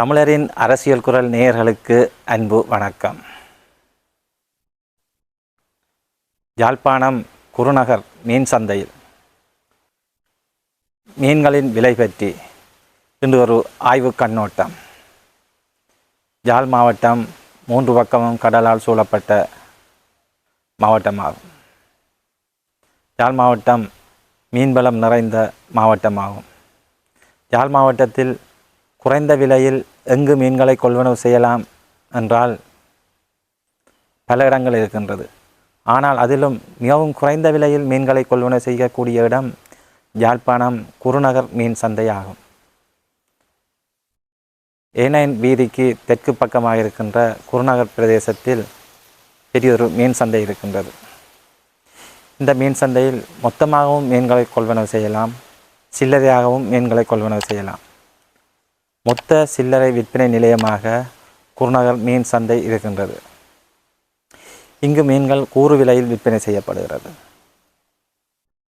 தமிழரின் அரசியல் குரல் நேயர்களுக்கு அன்பு வணக்கம். யாழ்ப்பாணம் குருநகர் மீன் சந்தையில் மீன்களின் விலை பற்றி இன்று ஒரு ஆய்வு கண்ணோட்டம். யாழ் மாவட்டம் மூன்று பக்கமும் கடலால் சூழப்பட்ட மாவட்டமாகும். யாழ் மாவட்டம் மீன்பலம் நிறைந்த மாவட்டமாகும். யாழ் மாவட்டத்தில் குறைந்த விலையில் எங்கு மீன்களை கொள்வனவு செய்யலாம் என்றால் பல இடங்கள் இருக்கின்றது. ஆனால் அதிலும் மிகவும் குறைந்த விலையில் மீன்களை கொள்வனவு செய்யக்கூடிய இடம் யாழ்ப்பாணம் குருநகர் மீன் சந்தையாகும். ஏனைன் வீதிக்கு தெற்கு பக்கமாக இருக்கின்ற குருநகர் பிரதேசத்தில் பெரியொரு மீன் சந்தை இருக்கின்றது. இந்த மீன் சந்தையில் மொத்தமாகவும் மீன்களை கொள்வனவு செய்யலாம் சில்லறையாகவும் மீன்களை கொள்வனவு செய்யலாம். மொத்த சில்லறை விற்பனை நிலையமாக குருநகர் மீன் சந்தை இருக்கின்றது. இங்கு மீன்கள் கூறு விலையில் விற்பனை செய்யப்படுகிறது.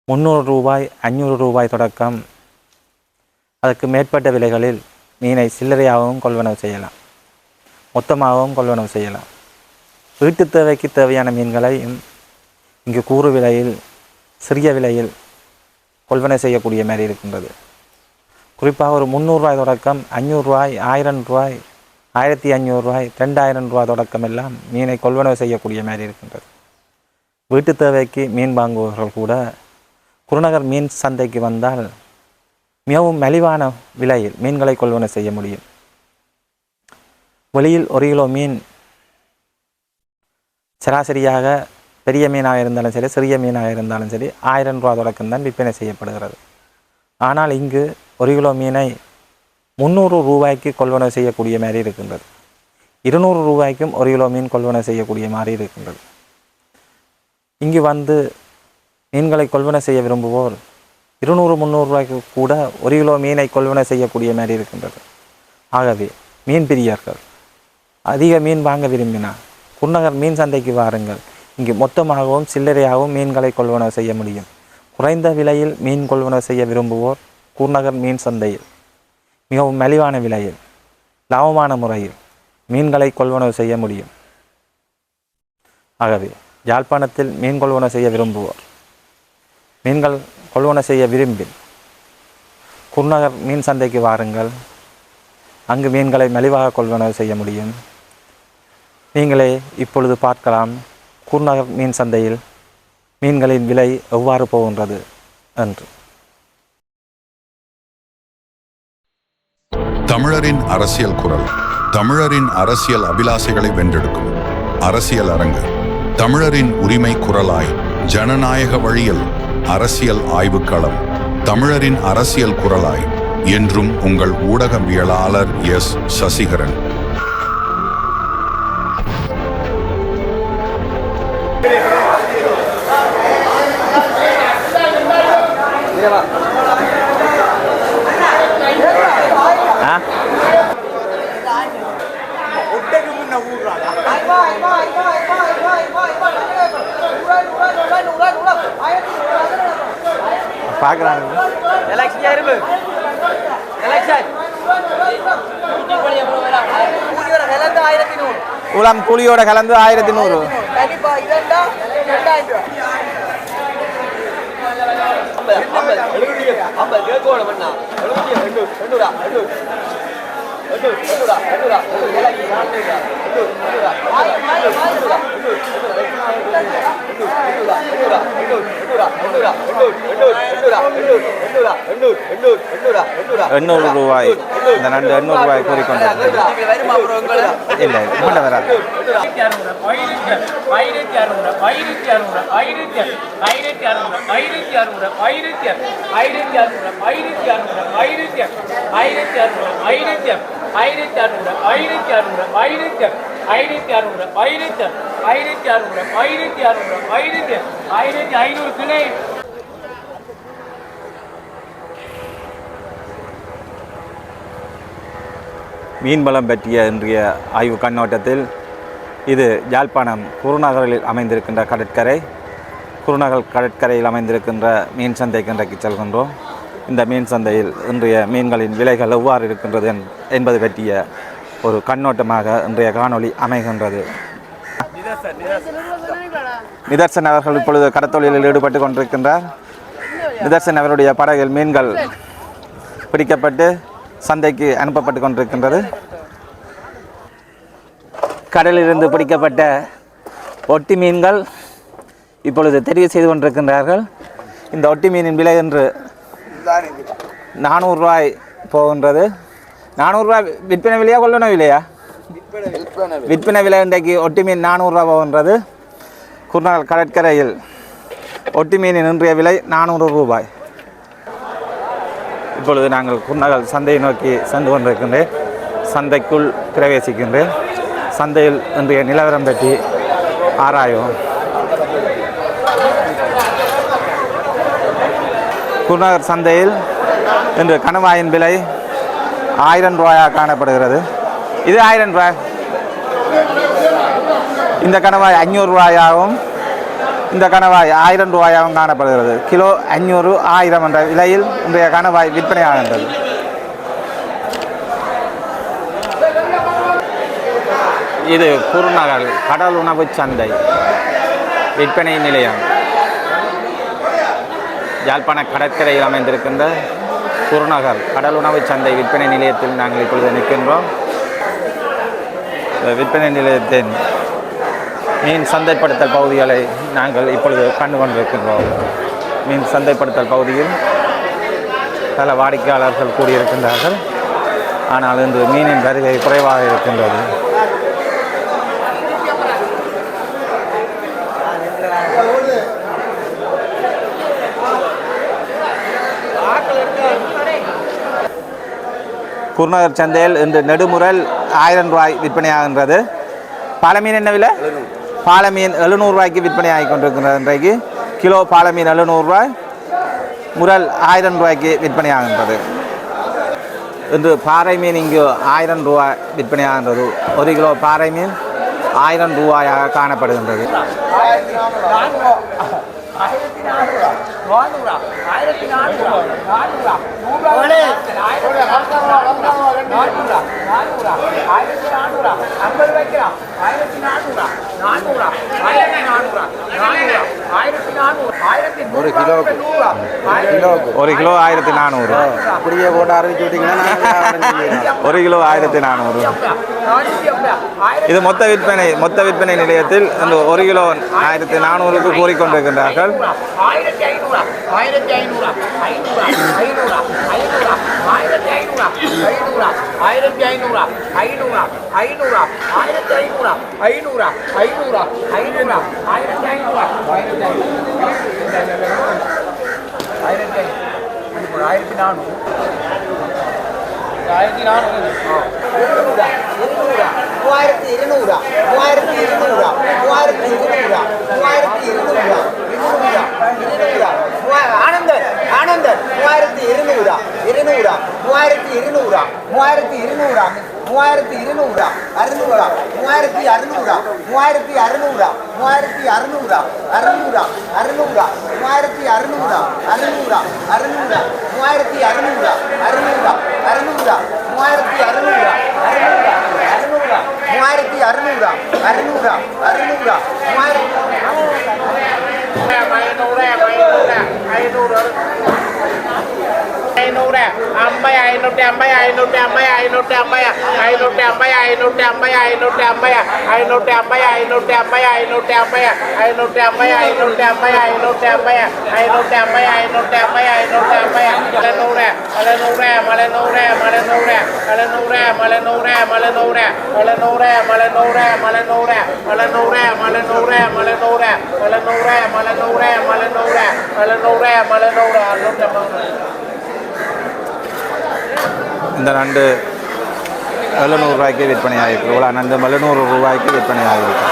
முந்நூறு ரூபாய் அஞ்சூறு ரூபாய் தொடக்கம். அதற்கு மேற்பட்ட விலைகளில் மீனை சில்லறையாகவும் கொள்வனவு செய்யலாம். மொத்தமாகவும் கொள்வனவு செய்யலாம். வீட்டு தேவைக்கு தேவையான மீன்களையும் இங்கு கூறு விலையில் சிறிய விலையில் கொள்வனை செய்யக்கூடிய மாதிரி இருக்கின்றது. குறிப்பாக ஒரு முந்நூறுரூவாய் தொடக்கம் அஞ்சூறுரூவாய் ஆயிரம் ரூபாய் ஆயிரத்தி அஞ்சூறுரூவாய் ரெண்டாயிரம் ரூபாய் தொடக்கம் எல்லாம் மீனை கொள்வனவு செய்யக்கூடிய மாதிரி இருக்கின்றது. வீட்டு தேவைக்கு மீன் வாங்குபவர்கள் கூட குருநகர் மீன் சந்தைக்கு வந்தால் மிகவும் மலிவான விலையில் மீன்களை கொள்வனவு செய்ய முடியும். வெளியில் ஒரு கிலோ மீன் சராசரியாக பெரிய மீனாக இருந்தாலும் சரி சிறிய மீனாக இருந்தாலும் சரி ஆயிரம் ரூபா தொடக்கம் தான் விற்பனை செய்யப்படுகிறது. ஆனால் இங்கு ஒரு கிலோ மீனை முந்நூறு ரூபாய்க்கு கொள்வனவு செய்யக்கூடிய மாதிரி இருக்கின்றது. இருநூறு ரூபாய்க்கும் ஒரு கிலோ மீன் கொள்வனை செய்யக்கூடிய மாதிரி இருக்கின்றது. இங்கு வந்து மீன்களை கொள்வனை செய்ய விரும்புவோர் இருநூறு முந்நூறு ரூபாய்க்கு கூட ஒரு கிலோ மீனை கொள்வனை செய்யக்கூடிய மாதிரி இருக்கின்றது. ஆகவே மீன் பிரியர்கள் அதிக மீன் வாங்க விரும்பினால் குன்னகர் மீன் சந்தைக்கு வாருங்கள். இங்கு மொத்தமாகவும் சில்லறையாகவும் மீன்களை கொள்வனவு செய்ய முடியும். குறைந்த விலையில் மீன் கொள்வனவு செய்ய விரும்புவோர் கூர்நகர் மீன் சந்தையில். மிகவும் மலிவான விலையில் லாபமான முறையில் மீன்களை கொள்வனவு செய்ய முடியும். ஆகவே யாழ்ப்பாணத்தில் மீன் கொள்வனவு செய்ய விரும்புவோர் மீன்கள் கொள்வனவு செய்ய விரும்பின் குன்னகர் மீன் சந்தைக்கு வாருங்கள். அங்கு மீன்களை மலிவாக கொள்வனவு செய்ய முடியும். நீங்களே இப்பொழுது பார்க்கலாம் குருநகர் மீன் சந்தையில் மீன்களின் விலை எவ்வாறு போகின்றது என்று. தமிழரின் அரசியல் குரல். தமிழரின் அரசியல் அபிலாசைகளை வென்றெடுக்கும். அரசியல் அரங்கு. தமிழரின் உரிமை குரலாய் ஜனநாயக வழியில் அரசியல் ஆய்வுக்களம். தமிழரின் அரசியல் குரலாய் என்றும் உங்கள் ஊடகவியலாளர் எஸ். சசிகரன். பார்க்குறாங்க உளம் கூலியோட கலந்து ஆயிரத்தி நூறு கண்டிப்பா இதெண்டா ரெண்டாயிரம் ரூபா ஐம்பது ஐம்பது. எழுபது ஐம்பது. கேட்கணும் பண்ணா. எழுபது ரெண்டு ரெண்டுடா ரெண்டு ரெண்டு ரெண்டுடா ரெண்டுடா எண்ணூறு ரூபாய் இந்த ரெண்டு எண்ணூறு ரூபாய் கூறிக்கொண்டு வருமா அப்புறம் உங்களுக்கு இல்லை இம்மட்ட வராது ஆயிரத்தி அறுநூறு ஆயிரத்தி அறுநூறு ஆயிரத்தி ஐநூற்றி அறுபது ஐநூற்றி ஐநூற்றி அறுபது ஐநூற்றி அறுபது ஐநூற்றி ஐநூற்றி ஐநூறு கிளை. மீன்பலம் பற்றிய இன்றைய ஆய்வு கண்ணோட்டத்தில் இது யாழ்ப்பாணம் குருநகரில் அமைந்திருக்கின்ற கடற்கரை குருநகர் கடற்கரையில் அமைந்திருக்கின்ற மீன் சந்தை இன்றைக்கு செல்கின்றோம். இந்த மீன் சந்தையில் இன்றைய மீன்களின் விலைகள் எவ்வாறு இருக்கின்றது என்பது பற்றிய ஒரு கண்ணோட்டமாக இன்றைய காணொளி அமைகின்றது. நிதர்சன் அவர்கள் இப்பொழுது கடத்தொழிலில் ஈடுபட்டு கொண்டிருக்கின்றார். நிதர்சன் அவருடைய படகில் மீன்கள் பிடிக்கப்பட்டு சந்தைக்கு அனுப்பப்பட்டு கொண்டிருக்கின்றது. கடலிலிருந்து பிடிக்கப்பட்ட ஒட்டி மீன்கள் இப்பொழுது தெரிவு செய்து கொண்டிருக்கின்றார்கள். இந்த ஒட்டி மீனின் விலை என்று நானூறுரூவாய் போகின்றது. நானூறுரூவா விற்பனை விலையா கொள்ளன விலையா விற்பனை விலை இன்றைக்கு ஒட்டி மீன் நானூறுரூவா போகின்றது குருநாள் கடற்கரையில் ஒட்டி மீனின் இன்றைய விலை நானூறு ரூபாய் இப்பொழுது நாங்கள் குருநகல் சந்தையை நோக்கி சென்று கொண்டிருக்கின்றேன் சந்தைக்குள் பிரவேசிக்கின்றேன் சந்தையில் இன்றைய நிலவரம் பற்றி ஆராயும் குருநகர் சந்தையில் இன்று கணவாயின் விலை ஆயிரம் ரூபாயாக காணப்படுகிறது? இது ஆயிரம் ரூபாய். இந்த கணவாய் அஞ்சூறு ரூபாயாகவும் இந்த கணவாய் ஆயிரம் ரூபாயாகவும் காணப்படுகிறது. கிலோ அஞ்சூறு ஆயிரம் என்ற விலையில் இன்றைய கணவாய் விற்பனையாகின்றது இது குருநகர் கடல் உணவு சந்தை விற்பனை நிலையம். யாழ்ப்பாண கடற்கரையில் அமைந்திருக்கின்ற குருநகர் கடல் உணவு சந்தை விற்பனை நிலையத்தில் நாங்கள் இப்பொழுது நிற்கின்றோம். விற்பனை நிலையத்தின் மீன் சந்தைப்படுத்தல் பகுதிகளை நாங்கள் இப்பொழுது கண்டு கொண்டிருக்கின்றோம் மீன் சந்தைப்படுத்தல் பகுதியில் பல வாடிக்கையாளர்கள் கூடியிருக்கின்றார்கள். ஆனால் இன்று மீனின் வருகை குறைவாக இருக்கின்றது. குருநகர் சந்தையில் இன்று நெடுமுறல் ஆயிரம் ரூபாய் விற்பனையாகின்றது. பாலமீன் என்ன விலை? பாலமீன் எழுநூறுவாய்க்கு விற்பனை ஆகி கொண்டிருக்கின்றது இன்றைக்கு. கிலோ பாலமீன் எழுநூறுவாய் முரல் ஆயிரம் ரூபாய்க்கு விற்பனை ஆகின்றது இன்று பாறை மீன் இங்கு ஆயிரம் ரூபாய் விற்பனை ஆகின்றது ஒரு கிலோ பாறை மீன் ஆயிரம் ரூபாயாக காணப்படுகின்றது. ஆயிரத்தி நானூறு ஆயிரத்தி நானூறா நானூறா நூறுரூவா நானூறா நானூறா ஆயிரத்தி நானூறா ஐம்பது வைக்கலாம் ஆயிரத்தி நானூறா நானூறா ஆயிரத்தி நானூறா நானூறா ஆயிரத்தி நானூறு ஆயிரத்தி ஒரு கிலோவுக்கு நூறுரூவா கிலோவுக்கு ஒரு கிலோ ஆயிரத்தி நானூறு. அப்படியே போட்டு அறிவிச்சு விட்டீங்கன்னா ஒரு கிலோ ஆயிரத்தி நானூறு இது மொத்த விற்பனை மொத்த விற்பனை நிலையத்தில் அந்த ஒரு கிலோ ஆயிரத்தி நானூறுக்கு கூறிக்கொண்டிருக்கின்றார்கள் ஆயிரத்தி ஐநூறா ஐநூறா ஐநூறா ஆயிரத்தி ஐநூறா ஐநூறா ஐநூறா ஐநூறா ஆயிரத்தி ஐநூறா ஆயிரத்தி ஆயிரத்தி ஐநூறு ஆயிரத்தி நானூறு ஆயிரத்தி நானூறு. மூவாயிரத்தி இருநூறா மூவாயிரத்தி இருநூறா மூவாயிரத்தி இருநூறா மூவாயிரத்தி இருநூறா இருநூறா இருநூறா ஆனந்தர் ஆனந்தர் மூவாயிரத்தி இருநூறா இருநூறா மூவாயிரத்தி இருநூறா மூவாயிரத்தி இருநூறா மூவாயிரத்தி இருநூறா அறுநூறா மூவாயிரத்தி அறுநூறா மூவாயிரத்தி அறுநூறா மூவாயிரத்தி அறுநூறா அறுநூறா அறுநூறா மூவாயிரத்தி அறுநூறா அறுநூறா அறுநூறா மூவாயிரத்தி அறுநூறா அறுநூறா அறுநூறா மூவாயிரத்தி அறுநூறா அறுநூறா அறுநூறா மூவாயிரத்தி அறுநூறா அறுநூறா அறுநூறா மூவாயிரத்தி แรกไปตรงแรกไปตรงแรกไปตรงเด้น ஐநூறு ஐம்பது ஐநூற்றி ஐம்பது ஐநூற்றி ஐம்பது ஐநூற்றி ஐம்பது ஐநூற்றி ஐம்பது ஐநூற்றி ஐம்பது ஐநூற்றி ஐம்பது ஐநூற்றி ஐம்பது ஐநூற்றி ஐம்பது ஐநூற்றி ஐம்பது ஐநூற்றி ஐம்பது ஐநூற்றி ஐம்பது ஐநூற்றி ஐம்பது ஐநூற்றி ஐம்பது ஐநூற்றி ஐம்பது ஐநூற்றி ஐம்பது மலைநூறு மலைநூறு மலைநூறு மலைநூறு மலைநூறு மலைநூறு மலைநூறு மலைநூறு மலைநூறு மலைநூறு மலைநூறு மலைநூறு மலைநூறு மலைநூறு மலைநூறு மலைநூறு மலைநூறு அறுநூற்றி ஐம்பது இந்த நண்டு எழுநூறுரூவாய்க்கு விற்பனை ஆகிருக்கு இவ்வளோ நண்டு எழுநூறு ரூபாய்க்கு விற்பனை ஆகிருக்கு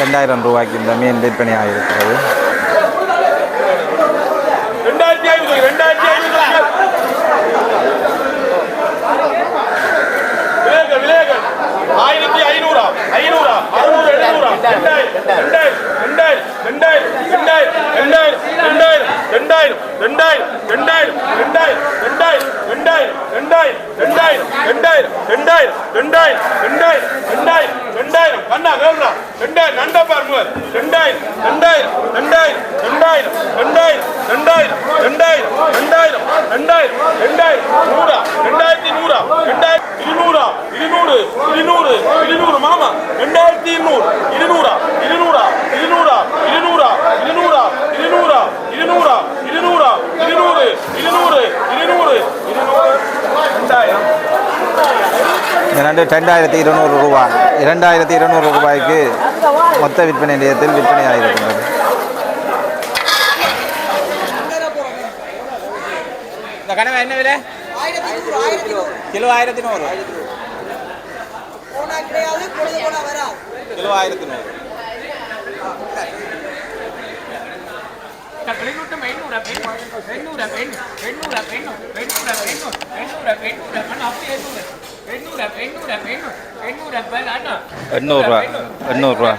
ரெண்டாயிரம் ரூபாய்க்கு இந்த மீன் விற்பனை ஆகியிருக்கிறது. ரெண்டாயிரம் ரெண்டாயிரம் ரெண்டாயிரம் ரெண்டாயிரம் ரெண்டாயிரம் ரெண்டாயிரம் அண்ணா ரெண்டாயிரம் ரெண்டாயிரம் நண்டா பாருங்க ரெண்டாயிரம் ரெண்டாயிரம் ரெண்டாயிரம் ரெண்டாயிரம் ரெண்டாயிரம் ரெண்டாயிரம் ரெண்டாயிரம் ரெண்டாயிரம் ரெண்டாயிரம் ரெண்டாயிரம் நூறா ரெண்டாயிரத்தி நூறா ரெண்டாயிரத்தி இருநூறா இருநூறு இருநூறு இருநூறு மாமா ரெண்டாயிரத்தி இருநூறு இருநூறா இருநூறா இருநூறா இருநூறா இருநூறா இருநூறா இருநூறா இருநூறா இருநூறு இருநூறு இருநூறு இருநூறு ரெண்டாயிரம் இந்த ரெண்டு ரெண்டாயிரத்தி இருநூறு ரூபாய் இரண்டாயிரத்தி இருநூறு ரூபாய்க்கு மொத்த விற்பனை நிலையத்தில் விற்பனை ஆகியிருக்கின்றது. இந்த கனவை என்ன விலை? கிலோ ஆயிரத்தி நூறு. கிலோ ஆயிரத்தி நூறு. பெண்ணூட்ட பெண்ணூட பெண் பெண்ணூட பெண் பெண்ணூட பெண்ணு பெண்ணூட பெண்ணு பெண்ணூட பெண்ணூட அண்ணா அப்படியே சொல்லுங்க பெண்ணூட பெண்ணூட பெண்ணு பெண்ணூட பெண் அண்ணா எண்ணூறுரூவா எண்ணூறுரூவா.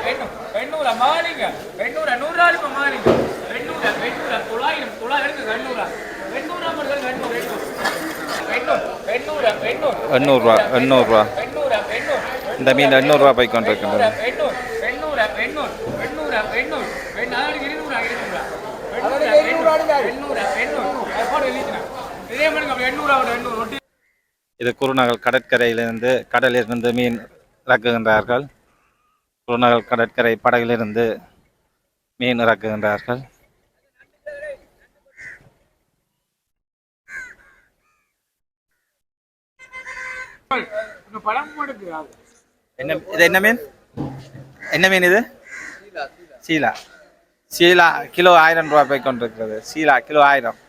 பெண்ணூற மாறிங்க பெண்ணூற நூறுரூவா மாறிங்க பெண்ணூற பெண்ணூற தொள்ளாயிரம் தொள்ளாயிரத்து எண்ணூறா பெண்ணூறா மட்டும் எண்ணூறு எண்ணூறு எண்ணூறுரூவா எண்ணூறுரூவா. இந்த மீன் எண்ணூறுரூவா போய் கொண்டிருக்கின்றது. இதே குருநகல் கடற்கரையிலிருந்து கடலிலிருந்து மீன் இறக்குகின்றார்கள். குருநகல் கடற்கரை படகிலிருந்து மீன் இறக்குகின்றார்கள். என்ன இது என்ன மீன்? என்ன மீன் இது? சீலா. சீலா கிலோ ஆயிரம் ரூபாய் போய் கொண்டிருக்கிறது. சீலா கிலோ ஆயிரம்.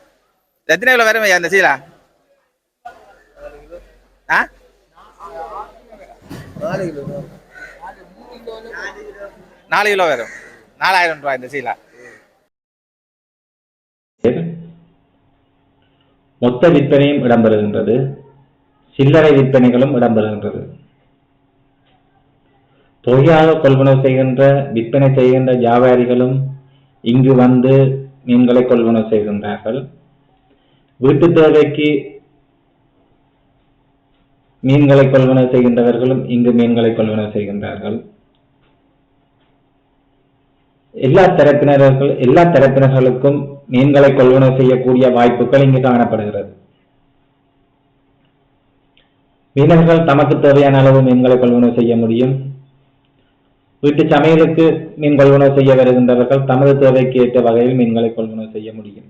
எத்தனை கிலோ வரும் ஐயா இந்த சீலா? ஆ? நாலு கிலோ வரும். நாலாயிரம் ரூபாய் இந்த சீலா. மொத்த விற்பனையும் இடம்பெறுகின்றது. சில்லறை விற்பனைகளும் இடம்பெறுகின்றது. தொகையாக கொள்வனவு செய்கின்ற விற்பனை செய்கின்ற வியாபாரிகளும் இங்கு வந்து மீன்களை கொள்வனவு செய்கின்றார்கள். வீட்டு தேவைக்கு மீன்களை கொள்வனவு செய்கின்றவர்களும் இங்கு மீன்களை கொள்வனவு செய்கின்றார்கள். எல்லா தரப்பினர்கள் எல்லா தரப்பினர்களுக்கும் மீன்களை கொள்வனவு செய்யக்கூடிய வாய்ப்புகள் இங்கு காணப்படுகிறது. மீனவர்கள் தமக்கு தேவையான அளவு மீன்களை கொள்வனவு செய்ய முடியும். வீட்டு சமையலுக்கு மீன் கொள்வனவு செய்ய வருகின்றவர்கள் தமது தேவைக்கு ஏற்ற வகையில் மீன்களை கொள்வனவு செய்ய முடியும்.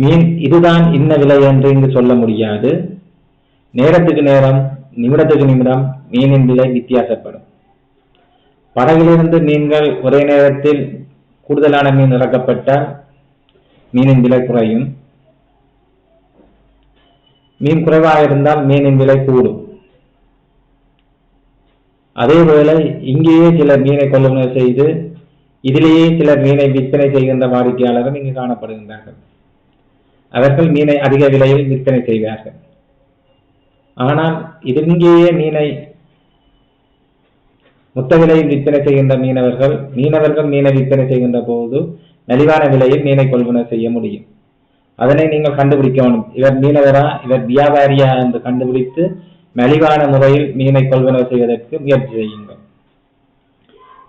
மீன் இதுதான் இன்ன விலை என்று இங்கு சொல்ல முடியாது. நேரத்துக்கு நேரம் நிமிடத்துக்கு நிமிடம் மீனின் விலை வித்தியாசப்படும். படகிலிருந்து மீன்கள் ஒரே நேரத்தில் கூடுதலான மீன் இறக்கப்பட்டால் மீனின் விலை குறையும். மீன் குறைவாக இருந்தால் மீனின் விலை கூடும். அதேவேளை இங்கேயே சிலர் மீனை கொள்முதல் செய்து இதிலேயே சிலர் மீனை விற்பனை செய்கின்ற வாடிக்கையாளர்கள் இங்கு காணப்படுகின்றார்கள். அவர்கள் மீனை அதிக விலையில் விற்பனை செய்வார்கள். ஆனால் இது இங்கேயே மீனை மொத்த விலையில் விற்பனை செய்கின்ற மீனவர்கள் மீனவர்கள் மீனை விற்பனை செய்கின்ற போது நலிவான விலையில் மீனை கொள்முதல் செய்ய முடியும். அதனை நீங்கள் கண்டுபிடிக்க வேண்டும். இவர் மீனவரா இவர் வியாபாரியா என்று கண்டுபிடித்து மலிவான முறையில் மீனை கொள்வனவு செய்வதற்கு முயற்சி செய்யுங்கள்.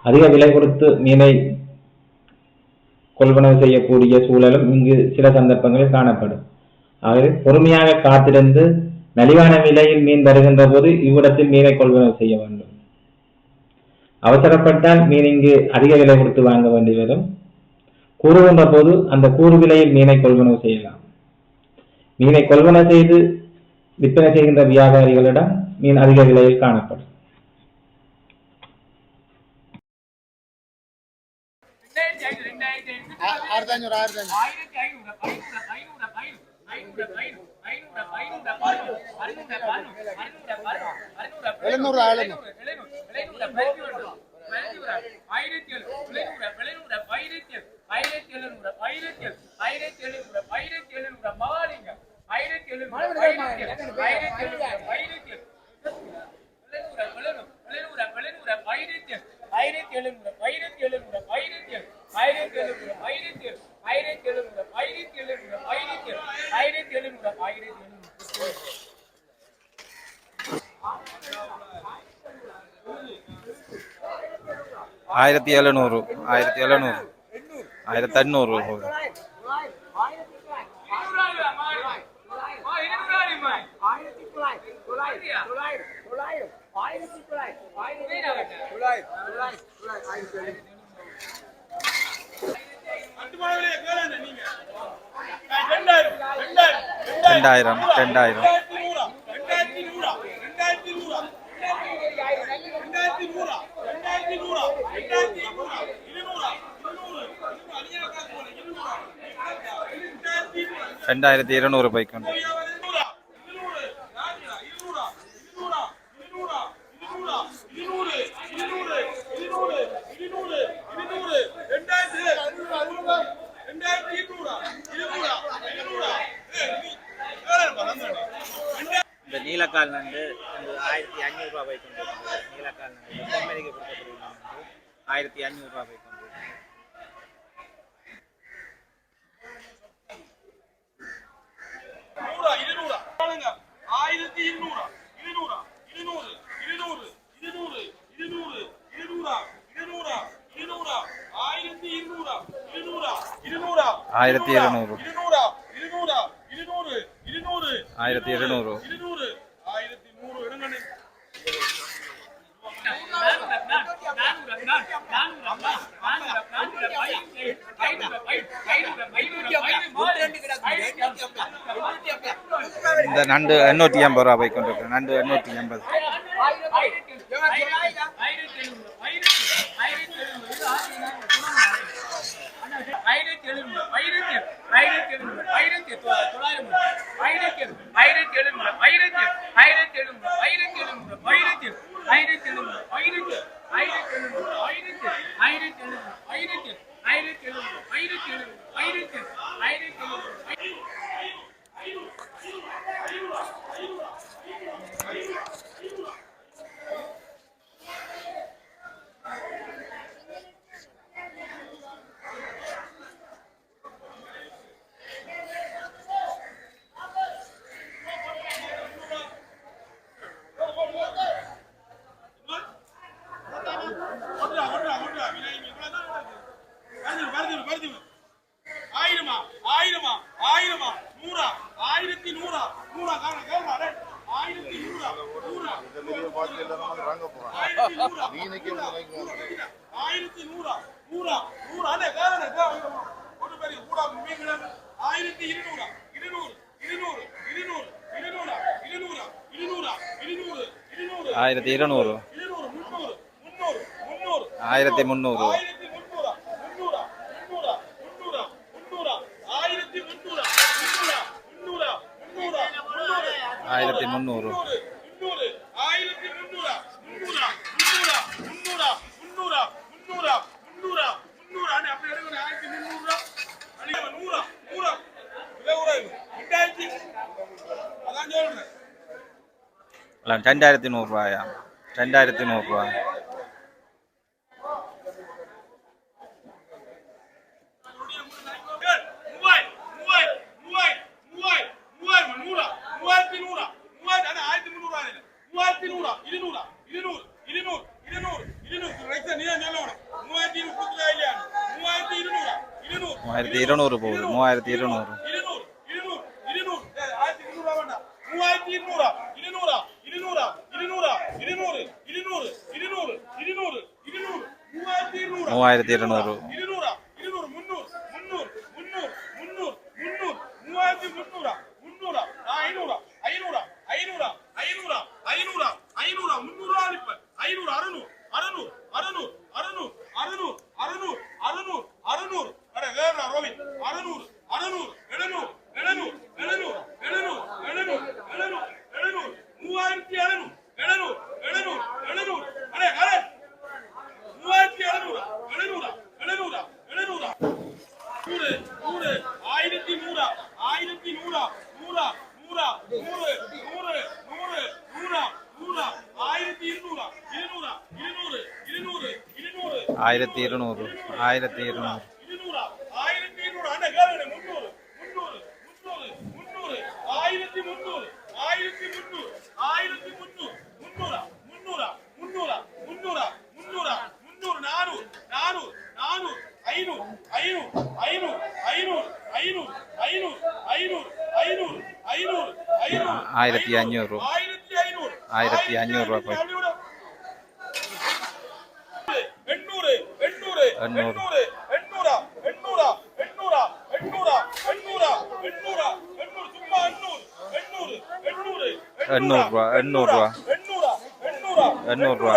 அதிக விலை கொடுத்து மீனை கொள்வனவு செய்யக்கூடிய சூழலும் இங்கு சில சந்தர்ப்பங்களில் காணப்படும். ஆகவே பொறுமையாக காத்திருந்து நலிவான விலையில் மீன் வருகின்ற போது இவ்விடத்தில் மீனை கொள்வனவு செய்ய வேண்டும். அவசரப்பட்டால் மீன் இங்கு அதிக விலை கொடுத்து வாங்க வேண்டி வரும். கூறுகின்ற போது அந்த கூறு விலையில் மீனை கொள்வனவு செய்யலாம். மீனை கொள்வனவு செய்து விற்பனை செய்கின்ற வியாபாரிகளிடம் மீன் அதிக விலையில் காணப்படும். ஆயிரத்தி ஐநூறு ஆயிரத்தி ஐநூறு எழுநூறு எழுநூறு ஆயிரத்தி எழுநூறு ஆயிரத்தி ஆயிரத்தி எழுநூறு ஆயிரத்தி ஆயிரத்தி எழுநூறு ஆயிரத்தி எழுநூறு மாலிங்க ஆயிரத்தி எழுநூறு ஆயிரத்தி எழுநூறு ஆயிரத்தி எழுநூறு ஆயிரத்தி எழுநூறு எழுநூறு எழுநூறு ஆயிரத்தி ஆயிரத்தி எழுநூறு ஆயிரத்தி எழுநூறு ஆயிரத்தி ஏழு ஆயிரத்தி எழுநூறு ஆயிரத்தி ஏழு ஆயிரத்தி எழுநூறு ஆயிரத்தி எழுநூறு ஆயிரத்தி ஏழு எழுநூறு ஆயிரத்தி எழுநூறு ஆயிரத்தி எழுநூறு ஆயிரத்தி எழுநூறு ஆயிரத்தி அண்ணூறு ரெண்டாயிரம் ரெண்டாயிரம். ரெண்டாயிரத்தி இருநூறு பைக் உண்டு அமெரிக்க கொடுக்கப்படும் ஆயிரத்தி அஞ்சூறுரூவா போய் ஆயிரத்தி இருநூறா இருநூறா இருநூறு இருநூறு இருநூறு இருநூறு இருநூறா இருநூறா இருநூறா ஆயிரத்தி இருநூறா இருநூறா இருநூறா ஆயிரத்தி இருநூறு இருநூறா இருநூறா இருநூறு இருநூறு ஆயிரத்தி இருநூறு இருநூறு இந்த நண்டு எண்ணூற்றி ஐம்பது ரூபா போய் கொண்டிருக்கிறேன் நண்டு எண்ணூற்றி ஐம்பது ஆயிரத்தி கையில் இல்லாத வாங்க போறான் நீ இன்னைக்கு ஆயிரத்தி நூறா நூறா நூறா ஒரு பெரிய ஊடா ஆயிரத்தி இருநூறா இருநூறு இருநூறு இருநூறு இருநூறா இருநூறா இருநூறா இருநூறு இருநூறு ஆயிரத்தி இருநூறு. ஆயிரத்தி முந்நூறு. ஆயிரத்தி முந்நூறு. ரெண்டாயிரத்தி நூறுரூவாயா ரெண்டாயிரத்தி நூறுரூவா மூவாயிரத்தி இருநூறு போகுது மூவாயிரத்தி இருநூறு മൂവായിരത്തി ഇരുന്നൂറ്. ஆயிரத்தி இருநூறு ஆயிரத்தி இருநூறு ஆயிரத்தி அஞ்சூறு ஆயிரத்தி அஞ்சூறு ரூபாய் எண்ணூறு எண்ணூறுரூவா எண்ணூறுரூவா எண்ணூறுரூவா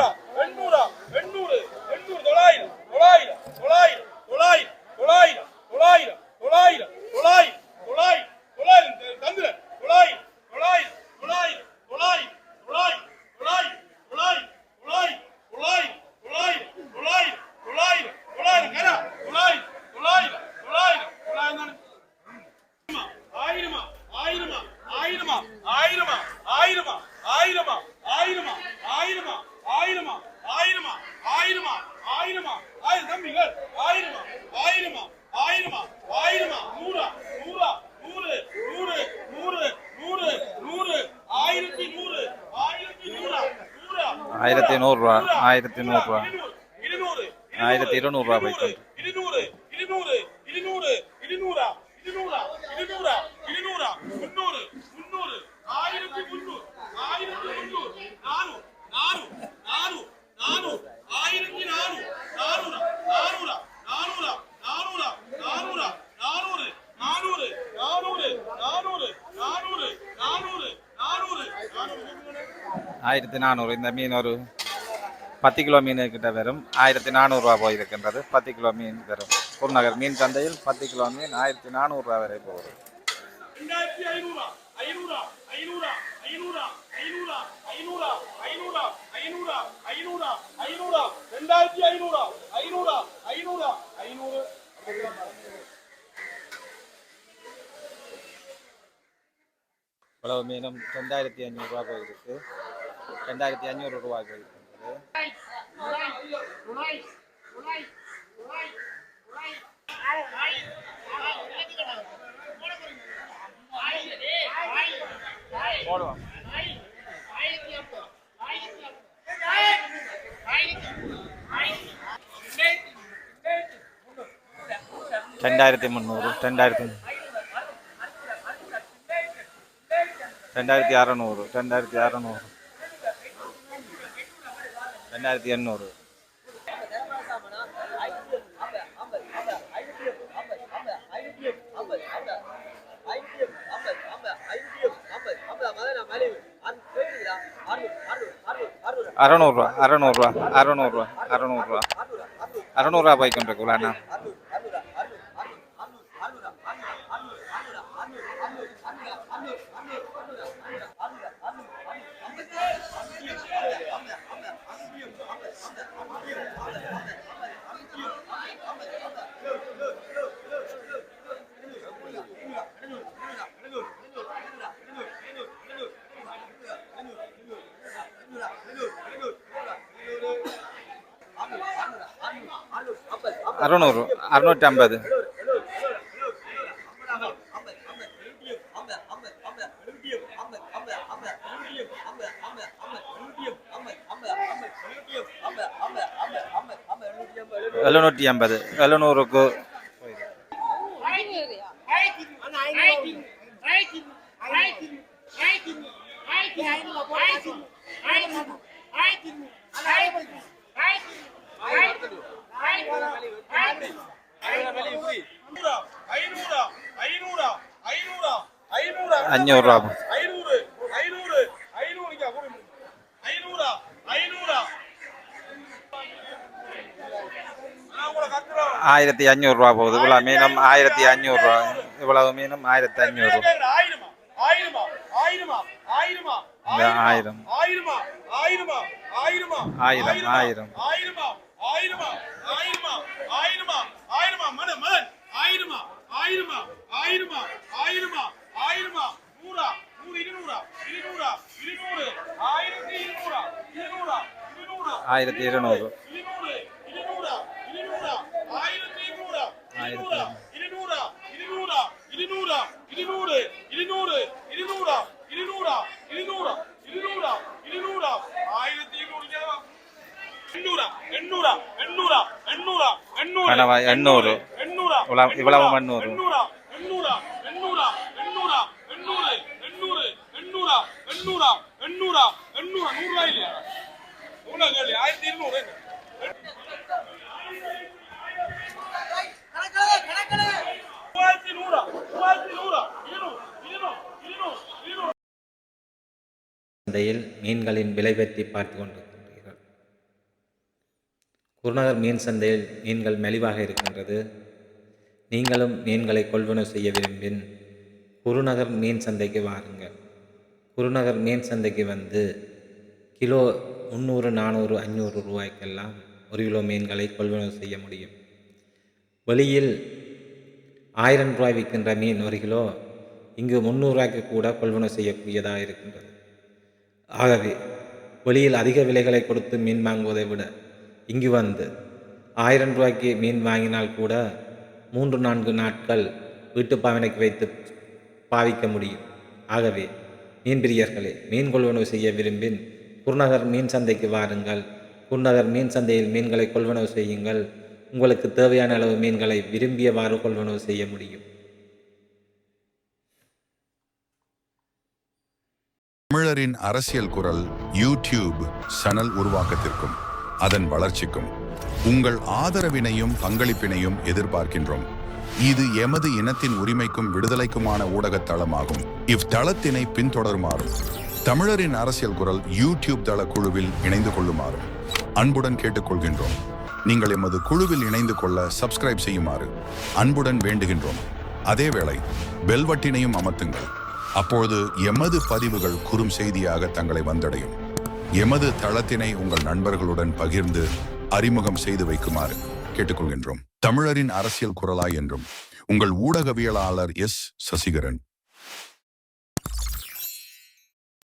ஆயிரத்தி நூறுரூவா ஆயிரத்தி நூறுரூவா ஆயிரத்தி இருநூறுவா போயிட்டு ஆயிரத்தி நானூறு இந்த மீன் ஒரு பத்து கிலோ மீன் கிட்ட வரும் ஆயிரத்தி நானூறுரூவா போயிருக்கின்றது பத்து கிலோ மீன் வரும் குருநகர் மீன் சந்தையில் பத்து கிலோ மீன் ஆயிரத்தி நானூறுரூவா வரை போகும் ரெண்டாயிரத்தி இவ்வளவு மீனும் ரெண்டாயிரத்தி ஐநூறுரூவா போயிருக்கு രണ്ടായിരത്തി അഞ്ഞൂറ് രൂപ ഓടുവാ രണ്ടായിരത്തി മുന്നൂറ് രണ്ടായിരത്തി രണ്ടായിരത്തി അറുന്നൂറ് രണ്ടായിരത്തി അറുന്നൂറ്. ரெண்டாயிரத்தி எண்ணூறு. அறநூறுரூவா அறநூறுரூவா அறநூறுரூவா அறநூறுரூவா அறநூறுரூவா போய்க்கொண்டிருக்குள்ளண்ணா அறுநூறு அறுநூற்றி ஐம்பது. எழுநூற்றி ஐம்பது எழுநூறுக்கு ஐநூறா ஐநூறா ஐநூறா ஐநூறா ஐநூறா அஞ்சூறுரூவா ஐநூறு ஐநூறு ஐநூறு இங்க கொடு. ஐநூறா ஐநூறா நான் உங்களை கத்துறேன் ஆயிரத்தி அஞ்சூறுரூவா போகுது இவ்வளோ மீனும் ஆயிரத்தி அஞ்சூறுரூவா இவ்வளவு மீனும் ஆயிரத்தி அஞ்சூறு ஆயிரமா ஆயிரமா ஆயிரமா ஆயிரமா இந்த ஆயிரம் ஆயிரமா ஆயிரமா ஆயிரமா ஆயிரம், ஆயிரம். ஆயிரமா ஆயிரமா ஆயிரமா ஆயிரமா ஆயிரமா மன மதன் ஆயிரமா ஆயிரமா ஆயிரமா ஆயிரமா ஆயிரமா நூறா நூறு இருநூறா இருநூறா இருநூறு ஆயிரத்தி இருநூறா இருநூறா இருநூறா ஆயிரத்தி இருநூறு இருநூறு இருநூறா இருநூறா ஆயிரத்தி இருநூறா ஆயிரத்தி இருநூறா இருநூறா இருநூறா இருநூறா இருநூறு எண்ணூறு எண்ணூறு. எண்ணூறா எண்ணூறா எண்ணூறா எண்ணூறா இல்லையா? கேள்வி ஆயிரத்தி இருநூறு. மூவாயிரத்தி நூறா மூவாயிரத்தி நூறா இருநூறு இருநூறு இருநூறு இருநூறு. சந்தையில் மீன்களின் விலை பற்றி பார்த்து கொண்டிருக்கின்றீர்கள். குருநகர் மீன் சந்தையில் மீன்கள் மெலிவாக இருக்கின்றது. நீங்களும் மீன்களை கொள்வனவு செய்ய விரும்பின் குருநகர் மீன் சந்தைக்கு வாருங்கள். குருநகர் மீன் சந்தைக்கு வந்து கிலோ முந்நூறு நானூறு அஞ்சூறு ரூபாய்க்கெல்லாம் ஒரு கிலோ மீன்களை கொள்வனவு செய்ய முடியும். வெளியில் ஆயிரம் ரூபாய் விற்கின்ற மீன் ஒரு கிலோ இங்கு முந்நூறுரூவாய்க்கு கூட கொள்வனவு செய்யக்கூடியதாக இருக்கின்றது. ஆகவே வெளியில் அதிக விலைகளை கொடுத்து மீன் வாங்குவதை விட இங்கு வந்து ஆயிரம் ரூபாய்க்கு மீன் வாங்கினால் கூட மூன்று நான்கு நாட்கள் வீட்டு பாவனைக்கு வைத்து பாவிக்க முடியும். ஆகவே மீன்பிரியர்களே மீன் கொள்வனவு செய்ய விரும்பின் குருநகர் மீன் சந்தைக்கு வாருங்கள். குருநகர் மீன் சந்தையில் மீன்களை கொள்வனவு செய்யுங்கள். உங்களுக்கு தேவையான அளவு மீன்களை விரும்பியவாறு கொள்வனவு செய்ய முடியும். தமிழரின் அரசியல் குரல் யூடியூப் சேனல் உருவாக்கத்திற்கும் அதன் வளர்ச்சிக்கும் உங்கள் ஆதரவினையும் பங்களிப்பினையும் எதிர்பார்க்கின்றோம். இது எமது இனத்தின் உரிமைக்கும் விடுதலைக்குமான ஊடகத் தளமாகும் இவ்தளத்தினை பின்தொடருமாறும் தமிழரின் அரசியல் குரல் யூடியூப் தள குழுவில் இணைந்து கொள்ளுமாறும் அன்புடன் கேட்டுக்கொள்கின்றோம். நீங்கள் எமது குழுவில் இணைந்து கொள்ள சப்ஸ்கிரைப் செய்யுமாறு அன்புடன் வேண்டுகின்றோம். அதேவேளை பெல்வட்டினையும் அமர்த்துங்கள். அப்பொழுது எமது பதிவுகள் குறும் செய்தியாக தங்களை வந்தடையும். எமது தளத்தினை உங்கள் நண்பர்களுடன் பகிர்ந்து அறிமுகம் செய்து வைக்குமாறு கேட்டுக்கொள்கின்றோம். தமிழரின் அரசியல் குரலாய் என்றும் உங்கள் ஊடகவியலாளர் எஸ். சசிகரன்.